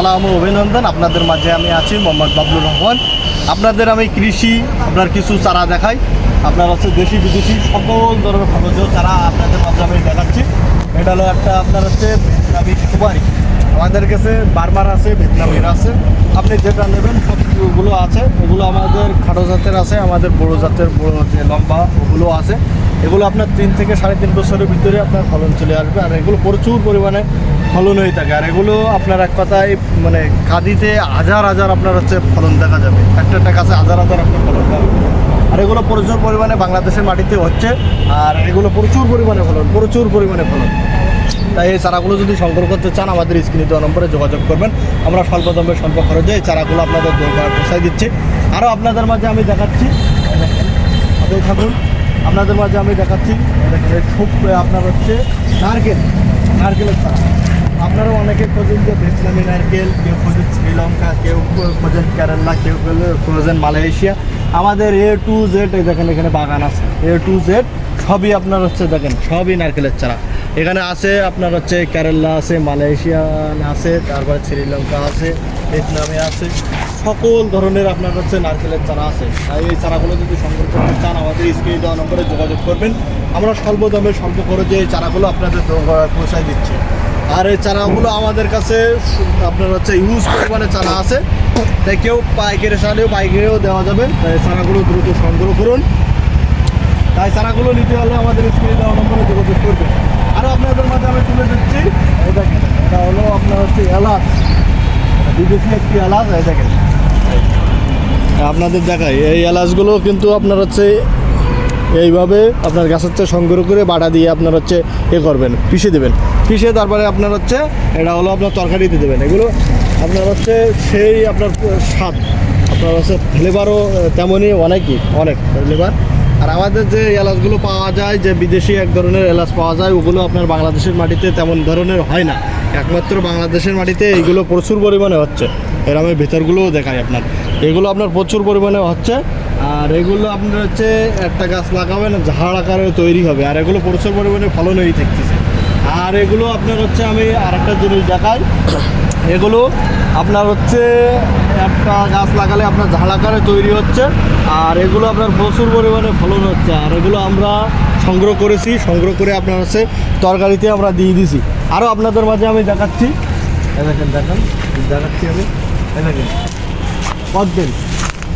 সালাম অভিনন্দন। আপনাদের মাঝে আমি আছি মোহাম্মদ বাবলুর রহমান। আপনাদের আমি কৃষি, আপনার কিছু চারা দেখাই। আপনার হচ্ছে দেশি বিদেশি সকল ধরনের খরচ চারা আপনাদের মাঝে আমি দেখাচ্ছি। এটা হলো একটা আপনার হচ্ছে ভিয়েতনামি সুপারি আমাদের কাছে বারবার আছে, ভিয়েতনামির আছে। আপনি যেটা নেবেন, সবগুলো আছে। ওগুলো আমাদের খাটো জাতের আছে, আমাদের বড়ো জাতের বড় যে লম্বা, ওগুলো আছে। এগুলো আপনার তিন থেকে সাড়ে তিন বছরের ভিতরে আপনার ফলন চলে আসবে। আর এগুলো প্রচুর পরিমাণে ফলন হয়ে থাকে। আর এগুলো আপনার এক কথায় মানে কাঁদিতে হাজার হাজার আপনার হচ্ছে ফলন দেখা যাবে। একটা একটা গাছে হাজার হাজার আপনার ফলন পাবে আর এগুলো প্রচুর পরিমাণে বাংলাদেশের মাটিতে হচ্ছে। আর এগুলো প্রচুর পরিমাণে ফলন, প্রচুর পরিমাণে ফলন। তাই এই চারাগুলো যদি সংগ্রহ করতে চান, আমাদের স্ক্রিনে দেওয়া নম্বরে যোগাযোগ করবেন। আমরা স্বল্প দামে স্বল্প খরচে এই চারাগুলো আপনাদের দরকার পোষাই দিচ্ছি। আরও আপনাদের মাঝে আমি দেখাচ্ছি। থাকুন। আপনাদের মাঝে আমি দেখাচ্ছি। খুব আপনার হচ্ছে নারকেল। নারকেলের চারা। আপনারা অনেকে খোঁজেন যে ভিয়েতনামি নারকেল, কেউ খোঁজেন শ্রীলঙ্কা, কেউ খোঁজেন কেরালা, কেউ খোঁজেন মালয়েশিয়া। আমাদের এ টু জেড দেখেন, এখানে বাগান আছে। এ টু জেড সবই আপনার হচ্ছে, দেখেন, সবই নারকেলের চারা। এখানে আছে আপনার হচ্ছে কেরালা আছে, মালয়েশিয়া আছে, তারপরে শ্রীলঙ্কা আছে, ভিয়েতনামে আছে। সকল ধরনের আপনার হচ্ছে নারকেলের চারা আছে। তাই এই চারাগুলো যদি সংগ্রহ করতে চান আমাদের স্ক্রিনে দেওয়া নম্বরে যোগাযোগ করবেন। আমরা স্বল্প দামে, স্বল্প খরচে এই চারাগুলো আপনাদের পৌঁছায় দিচ্ছি। আর এই চারাগুলো আমাদের কাছে আপনার হচ্ছে ইউজ পরিমাণে চারা আছে। তাই কেউ পাইকারি চালেও পাইকারিও দেওয়া যাবে। তাই চারাগুলো দ্রুত সংগ্রহ করুন। তাই চারাগুলো নিতে হলে আমাদের স্ক্রিনে দেওয়া নম্বরে যোগাযোগ করবেন। আরও আপনাদের মাঝে আমি তুলে দিচ্ছি এটা হলো আপনার হচ্ছে এলাচ। বিদেশি একটি এলাচ দেখেন। আপনাদের দেখাই, এই এলাচগুলো কিন্তু আপনার হচ্ছে এইভাবে আপনার গাছের থেকে সংগ্রহ করে বাটা দিয়ে আপনার হচ্ছে এ করবেন, পিষে দেবেন। পিষে তারপরে আপনার হচ্ছে এটা হলো আপনার তরকারিতে দেবেন। এগুলো আপনার হচ্ছে সেই আপনার স্বাদ। আপনার হচ্ছে ফ্লেভারও তেমনই অনেকই অনেক ফ্লেভার আর আমাদের যে এলাচগুলো পাওয়া যায়, যে বিদেশি এক ধরনের এলাচ পাওয়া যায়, ওগুলো আপনার বাংলাদেশের মাটিতে তেমন ধরনের হয় না। একমাত্র বাংলাদেশের মাটিতে এইগুলো প্রচুর পরিমাণে হচ্ছে। এর আমি ভেতরগুলোও দেখাই আপনার। এগুলো আপনার প্রচুর পরিমাণে হচ্ছে আর এগুলো আপনার হচ্ছে একটা গাছ লাগাবেন, ঝাড় আকারে তৈরি হবে, আর এগুলো প্রচুর পরিমাণে ফলন হয়ে থাকতেছে। আর এগুলো আপনার হচ্ছে আমি আরেকটা জিনিস দেখাই, এগুলো আপনার হচ্ছে একটা গাছ লাগালে আপনার ঝাড় আকারে তৈরি হচ্ছে, আর এগুলো আপনার প্রচুর পরিমাণে ফলন হচ্ছে, আর এগুলো আমরা সংগ্রহ করেছি, সংগ্রহ করে আপনার হচ্ছে তরকারিতে আমরা দিয়ে দিছি। আরও আপনাদের মাঝে আমি দেখাচ্ছি দেখেন দেখেন, দেখাচ্ছি আমি দেখেন কদবেল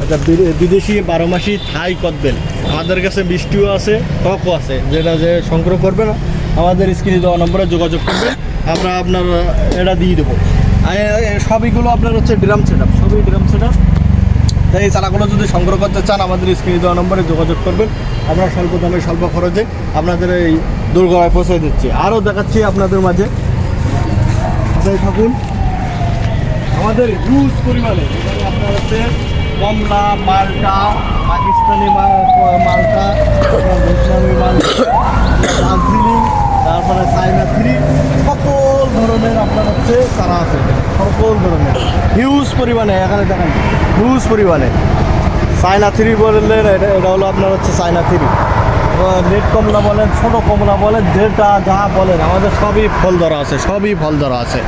আচ্ছা বিদেশি বারো মাসি থাই কদবেল আমাদের কাছে মিষ্টিও আছে, টকও আছে, যেটা যে সংগ্রহ করবেন আমাদের স্ক্রিনে দেওয়া নম্বরে যোগাযোগ করবেন, আমরা আপনার, এটা দিয়ে দেবো। সবইগুলো আপনার হচ্ছে ড্রাম সেট আপ সবই ড্রাম সেট আপ তাই এই চারাগুলো যদি সংগ্রহ করতে চান, আমাদের স্ক্রিনে দেওয়া নম্বরে যোগাযোগ করবেন। আমরা স্বল্প দামে, স্বল্প খরচে আপনাদের এই দুর্গায় পৌঁছে দিচ্ছি। আরও দেখাচ্ছি আপনাদের মাঝে। থাকুন? আমাদের হিউজ পরিমাণে। আপনার হচ্ছে কমলা, মালটা পাকিস্তানি মালটা ভিয়েতনামি মালটা, দার্জিলিং, তারপরে চাইনা থ্রি, সকল ধরনের আপনার হচ্ছে তারা আছে। সকল ধরনের। হিউজ পরিমাণে, এখানে দেখেন হিউজ পরিমাণে। চায়না থ্রি বললেন, এটা এটা হলো আপনার হচ্ছে চাইনা থ্রি। রেড কমলা বলেন, ছোটো কমলা বলেন, যেটা যা বলেন, আমাদের সবই ফল ধরা আছে, সবই ফল ধরা আছে।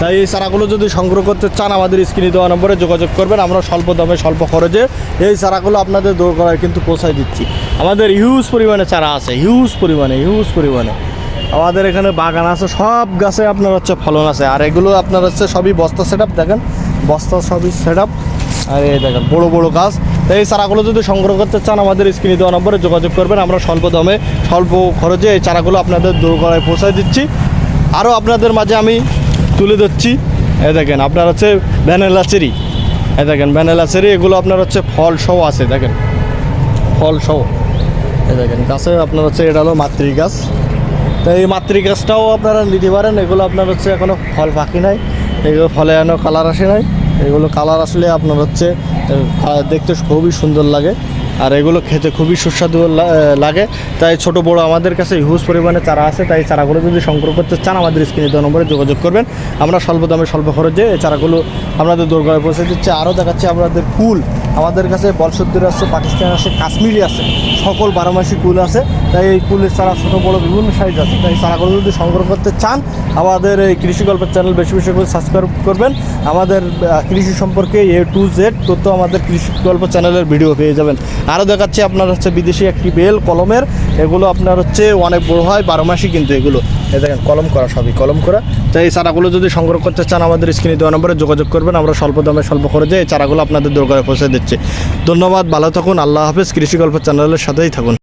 তাই এই চারাগুলো যদি সংগ্রহ করতে চান, আমাদের স্ক্রিনে দেওয়া নম্বরে যোগাযোগ করবেন, আমরা স্বল্প দামে, স্বল্প খরচে এই চারাগুলো আপনাদের দৌড় করায় কিন্তু পৌঁছায় দিচ্ছি। আমাদের হিউজ পরিমাণে চারা আছে হিউজ পরিমাণে হিউজ পরিমাণে। আমাদের এখানে বাগান আছে, সব গাছে আপনার হচ্ছে ফলন আছে, আর এগুলো আপনার হচ্ছে সবই বস্তা সেট দেখেন, বস্তা সবই সেট আর এই দেখেন, বড় বড় গাছ। তাই এই চারাগুলো যদি সংগ্রহ করতে চান, আমাদের স্ক্রিনে দেওয়া নম্বরে যোগাযোগ করবেন। আমরা স্বল্প দামে, স্বল্প খরচে এই চারাগুলো আপনাদের দোরগড়ায় পৌঁছায় দিচ্ছি। আরও আপনাদের মাঝে আমি তুলে ধরছি। এই দেখেন, আপনার হচ্ছে ভ্যানেলা চেরি। এই দেখেন, ভ্যানেলা চেরি, এগুলো আপনার হচ্ছে ফল সহ আছে, দেখেন। ফল সহ এই দেখেন, গাছে আপনার হচ্ছে, এটা হলো মাতৃ গাছ তো এই মাতৃ গাছটাও আপনারা নিতে পারেন। এগুলো আপনার হচ্ছে এখনও ফল পাখি নাই। এগুলো ফলে এখনও কালার আসে নাই। এগুলো কালার আসলে আপনার হচ্ছে দেখতে খুবই সুন্দর লাগে। আর এগুলো খেতে খুবই সুস্বাদু লাগে। তাই ছোট বড় আমাদের কাছে হিউজ পরিমাণে চারা আছে, তাই চারাগুলো যদি সংগ্রহ করতে চান, আমাদের স্ক্রিনে দেওয়া নম্বরে যোগাযোগ করবেন। আমরা স্বল্প দামে, স্বল্প খরচে এই চারাগুলো আপনাদের দোরগড়ায় পৌঁছে দিচ্ছে। আরও দেখাচ্ছে আপনাদের কুল আমাদের কাছে বলসদ্দুর আছে, পাকিস্তান আছে, কাশ্মীরি আছে, সকল বারোমাসি কুল আছে। তাই এই কুলের চারা ছোটো, বড়, বিভিন্ন সাইজ আছে। তাই চারাগুলো যদি সংগ্রহ করতে চান, আমাদের এই কৃষি গল্পের চ্যানেল বেশি বেশি করে সাবস্ক্রাইব করবেন। আমাদের কৃষি সম্পর্কে এ টু জেড তথ্য আমাদের কৃষি গল্প চ্যানেলের ভিডিও পেয়ে যাবেন। আরও দেখাচ্ছে আপনার হচ্ছে বিদেশি একটি বেল, কলমের। এগুলো আপনার হচ্ছে অনেক বড় হয়, বারো মাসই কিন্তু এগুলো। এ দেখেন, কলম করা সবই, কলম করা। তো এই চারাগুলো যদি সংগ্রহ করতে চান আমাদের স্ক্রিনে দেওয়া নম্বরে যোগাযোগ করবেন। আমরা স্বল্প দামে, স্বল্প খরচে এই চারাগুলো আপনাদের দরকারে পৌঁছে দিচ্ছে। ধন্যবাদ, ভালো থাকুন, আল্লাহ হাফেজ। কৃষি গল্প চ্যানেলের সাথেই থাকুন।